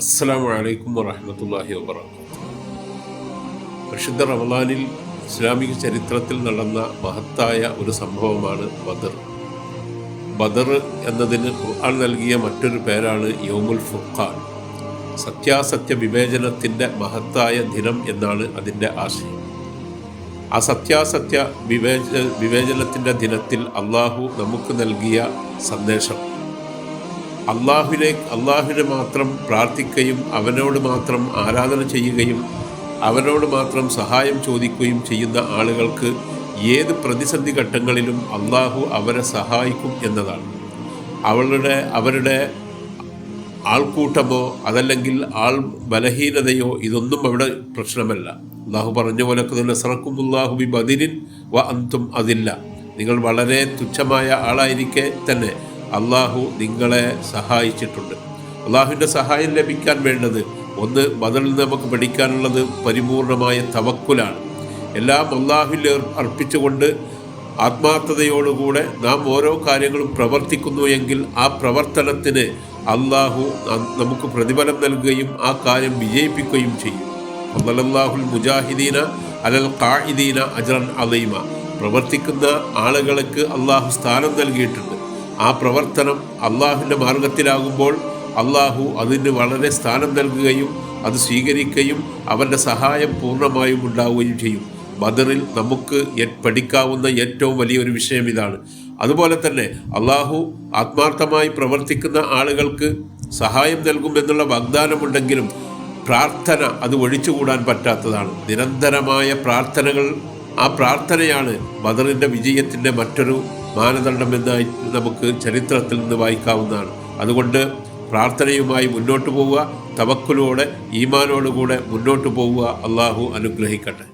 അസ്സാം വലൈക്കും വറഹമത്തല്ലാഹി വാബർക്കാത്തു പരിശുദ്ധ റമലാനിൽ ഇസ്ലാമിക ചരിത്രത്തിൽ നടന്ന മഹത്തായ ഒരു സംഭവമാണ് ബദർ. ബദർ എന്നതിന് ഖുർആൻ നൽകിയ മറ്റൊരു പേരാണ് യോമുൽ ഫുഖാൻ. സത്യാസത്യ വിവേചനത്തിന്റെ മഹത്തായ ദിനം എന്നാണ് അതിന്റെ ആശയം. ആ സത്യാസത്യ വിവേച വിവേചനത്തിന്റെ ദിനത്തിൽ അള്ളാഹു നമുക്ക് നൽകിയ സന്ദേശം. അള്ളാഹുവിനെ അള്ളാഹുവിനെ മാത്രം പ്രാർത്ഥിക്കുകയും അവനോട് മാത്രം ആരാധന ചെയ്യുകയും അവനോട് മാത്രം സഹായം ചോദിക്കുകയും ചെയ്യുന്ന ആളുകൾക്ക് ഏത് പ്രതിസന്ധി ഘട്ടങ്ങളിലും അള്ളാഹു അവരെ സഹായിക്കും എന്നതാണ്. അവളുടെ അവരുടെ ആൾക്കൂട്ടമോ അതല്ലെങ്കിൽ ആൾ ബലഹീനതയോ ഇതൊന്നും അവിടെ പ്രശ്നമല്ല. അള്ളാഹു പറഞ്ഞ പോലെ നസറക്കുമുല്ലാഹു ബി ബദിരിൻ വ അന്തും അതില്ല. നിങ്ങൾ വളരെ തുച്ഛമായ ആളായിരിക്കെ തന്നെ. അള്ളാഹു നിങ്ങളെ സഹായിച്ചിട്ടുണ്ട്. അള്ളാഹുവിന്റെ സഹായം ലഭിക്കാൻ വേണ്ടത് ഒന്ന് നിന്ന് നമുക്ക് പഠിക്കാനുള്ളത് പരിപൂർണമായ തവക്കുലാണ്. എല്ലാം അള്ളാഹുവിൽ അർപ്പിച്ചുകൊണ്ട് ആത്മാർത്ഥതയോടുകൂടെ നാം ഓരോ കാര്യങ്ങളും പ്രവർത്തിക്കുന്നു എങ്കിൽ ആ പ്രവർത്തനത്തിന് അള്ളാഹു നമുക്ക് പ്രതിഫലം നൽകുകയും ആ കാര്യം വിജയിപ്പിക്കുകയും ചെയ്യും. അള്ളാഹുൽ മുജാഹിദീന അലൽ കാഹിദീന അജറൻ അലൈമ. പ്രവർത്തിക്കുന്ന ആളുകൾക്ക് അള്ളാഹു സ്ഥാനം നൽകിയിട്ടുണ്ട്. ആ പ്രവർത്തനം അള്ളാഹുവിന്റെ മാർഗത്തിലാകുമ്പോൾ അള്ളാഹു അതിന് വളരെ സ്ഥാനം നൽകുകയും അത് സ്വീകരിക്കുകയും അവന്റെ സഹായം പൂർണമായും ഉണ്ടാവുകയും ചെയ്യും. ബദറിൽ നമുക്ക് പഠിക്കാവുന്ന ഏറ്റവും വലിയൊരു വിഷയം ഇതാണ്. അതുപോലെ തന്നെ അള്ളാഹു ആത്മാർത്ഥമായി പ്രവർത്തിക്കുന്ന ആളുകൾക്ക് സഹായം നൽകുമെന്നുള്ള വാഗ്ദാനമുണ്ടെങ്കിലും പ്രാർത്ഥന അത് ഒഴിച്ചുകൂടാൻ പറ്റാത്തതാണ്. നിരന്തരമായ പ്രാർത്ഥനകൾ ആ പ്രാർത്ഥനയാണ് ബദറിന്റെ വിജയത്തിന്റെ മറ്റൊരു മാനദണ്ഡമെന്നായി നമുക്ക് ചരിത്രത്തിൽ നിന്ന് വായിക്കാവുന്നതാണ്. അതുകൊണ്ട് പ്രാർത്ഥനയുമായി മുന്നോട്ട് പോവുക തവക്കുലോടെ ഈമാനോടുകൂടെ മുന്നോട്ട് പോവുക അള്ളാഹു അനുഗ്രഹിക്കട്ടെ.